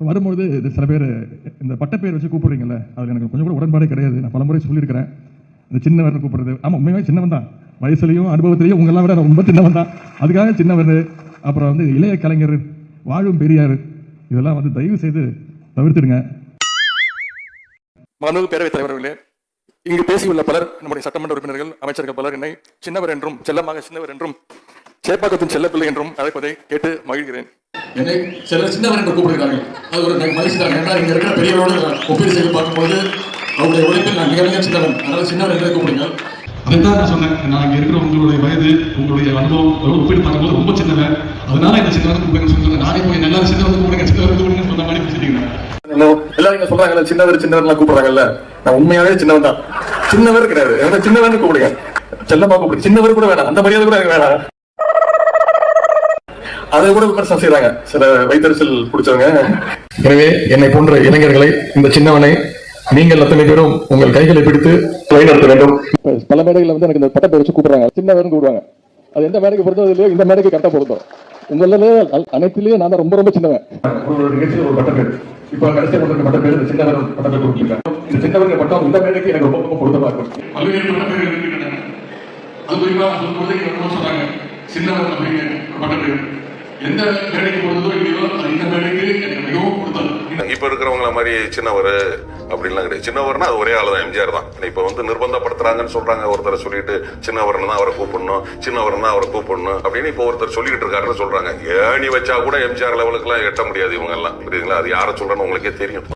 வரும்பொழுது இது சில பேர் இந்த பட்டப்பேர் வச்சு கூப்பிடுறீங்கல்ல அதில் எனக்கு கொஞ்சம் கூட உடன்பாடே கிடையாது. நான் பலமுறை சொல்லியிருக்கிறேன். இந்த சின்னவர்னு கூப்பிடுறது ஆமாம் உண்மையாகவே சின்னவன் தான் வயசுலையும் அனுபவத்திலையும் உங்கெல்லாம் விட நான் ரொம்ப சின்னவன் தான் அதுக்காக சின்னவர் அப்புறம் வந்து இளைய கலைஞர் வாழும் பெரியார் இதெல்லாம் வந்து தயவு செய்து தவிர்த்துடுங்க. மாண்புமிகு பேரவைத் தலைவர்களே இங்கு பேசியுள்ள பலர் நம்முடைய சட்டமன்ற உறுப்பினர்கள் அமைச்சர்கள் பலர் என்னை சின்னவர் என்றும் செல்லமாக சின்னவர் என்றும் சேப்பாக்கத்தின் செல்லப்பிள்ளை என்றும் அழைப்பதை கேட்டு மகிழ்கிறேன். என்னை சில சின்னவர் என்று கூப்பிடுகிறார்கள். அது ஒரு மகிழ்ச்சி தான் ஏன்னா இங்க இருக்கிற பெரியவரோடு ஒப்பீடு செய்து பார்க்கும்போது அவருடைய உழைப்பில் நான் மிக மிக சின்னவன். அதனால சின்னவர் என்றே கூப்பிடுங்க அதைத்தான் நான் சொன்னேன். நான் இங்க இருக்கிற உங்களுடைய வயது உங்களுடைய அனுபவம் அதோட ஒப்பிட்டு பார்க்கும்போது ரொம்ப சின்னவன். அதனால இந்த சின்னவன் கூப்பிடுங்கன்னு சொல்லி நானே போய் எல்லாரும் சின்னவன் கூப்பிடுங்க சின்னவன் கூப்பிடுங்கன்னு சொன்ன மாதிரி பேசிட்டீங்க. எல்லாரும் இங்க சொல்றாங்கல்ல சின்னவர் சின்னவர்லாம் கூப்பிடுறாங்கல்ல. நான் உண்மையாவே சின்னவன் தான் சின்னவர் கிடையாது. என்ன சின்னவர்னு கூப்பிடுங்க. செல்லமா கூப்பிடு. சின்னவர் கூட வேணாம். அந்த மரியாதை கூட வேணாம். அதை கூட விமர்சனம் செய்றாங்க. சில வைத்தறிச்சல் பிடிச்சவங்க. எனவே என்னை போன்ற இளைஞர்களை இந்த சின்னவனை நீங்கள் அத்தனை பேரும் உங்கள் கைகளை பிடித்து வழிநடத்த வேண்டும். பல மேடைகளில் வந்து எனக்கு இந்த பட்டப்பேர் வச்சு கூப்பிடுறாங்க. சின்னவர்னு கூப்பிடுவாங்க அது எந்த மேடைக்கு பொறுத்தது இல்லையோ இந்த மேடைக்கு கரெக்டாக பொருத்தம் உங்களிலே அனைத்திலேயே நான் ரொம்ப ரொம்ப சின்னவன். ஒரு நிகழ்ச்சியில் ஒரு பட்டப்பேர் இப்ப கடைசியாக கொண்டிருக்க பட்டப்பேர் இந்த சின்னவர் பட்டப்பேர் கொடுத்துருக்காங்க. இந்த சின்னவர்கள் பட்டம் இந்த மேடைக்கு எனக்கு ரொம்ப ரொம்ப பொருத்தமா இருக்கும். பல்வேறு பட்டப்பேர் இருக்கின்றன. அது குறிப்பா சொல்லும்போது இங்க ரொம்ப சொன்னாங்க. சின்னவர் அப்படின்னு ஒரு பட்டப்பேர் எந்த மேடைக்கு இல்லையோ இந்த மேடைக்கு எனக்கு மிகவும் இப்ப இருக்கிறவங்கள மாதிரி சின்னவர் அப்படின்லாம் கிடையாது. சின்னவர்னா அது ஒரே ஆள் தான் எம்ஜிஆர் தான். இப்ப வந்து நிர்பந்தப்படுத்துறாங்கன்னு சொல்றாங்க. ஒருத்தரை சொல்லிட்டு சின்னவர்னு தான் அவரை கூப்பிடணும் சின்னவர்னு தான் அவரை கூப்பிடணும் அப்படின்னு இப்ப ஒருத்தர் சொல்லிட்டு இருக்காருன்னு சொல்றாங்க. ஏணி வச்சா கூட எம்ஜிஆர் லெவலுக்கு எல்லாம் எட்ட முடியாது இவங்க எல்லாம். புரியுதுங்களா? அது யாரை சொல்றேன்னு உங்களுக்கே தெரியும்.